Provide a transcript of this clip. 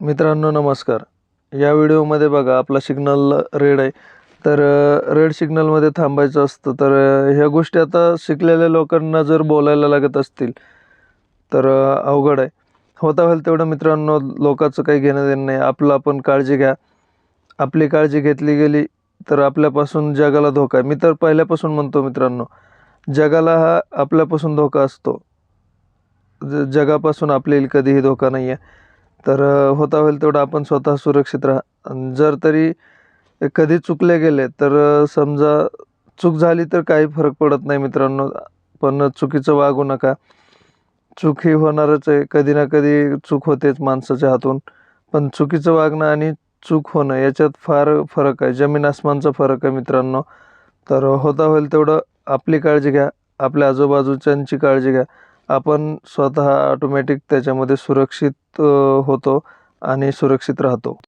मित्रांनो नमस्कार. या व्हिडिओमध्ये बघा आपला सिग्नल रेड आहे. तर रेड सिग्नलमध्ये थांबायचं असतं तर ह्या गोष्टी आता शिकलेल्या लोकांना जर बोलायला लागत असतील तर अवघड आहे. होता होईल तेवढं मित्रांनो लोकांचं काही घेणं देणं नाही. आपलं आपण काळजी घ्या. आपली काळजी घेतली गेली तर आपल्यापासून जगाला धोका आहे. मी तर पहिल्यापासून म्हणतो मित्रांनो जगाला हा आपल्यापासून धोका असतो. ज जगापासून आपल्याला कधीही धोका नाही आहे तर होता होईल तेवढं आपण स्वतः सुरक्षित राहा. जर तरी कधी चुकले गेले तर समजा चूक झाली तर काही फरक पडत नाही मित्रांनो. पण चुकीचं वागू नका. चूक ही होणारच आहे. कधी ना कधी चूक होतेच माणसाच्या हातून. पण चुकीचं वागणं आणि चूक होणं याच्यात फार फरक आहे. जमीन आसमानचा फरक आहे मित्रांनो. तर होता होईल तेवढं आपली काळजी घ्या. आपल्या आजूबाजूच्यांची काळजी घ्या. आपण स्वतः ऑटोमॅटिक त्याच्यामध्ये सुरक्षित होतो आणि सुरक्षित राहतो.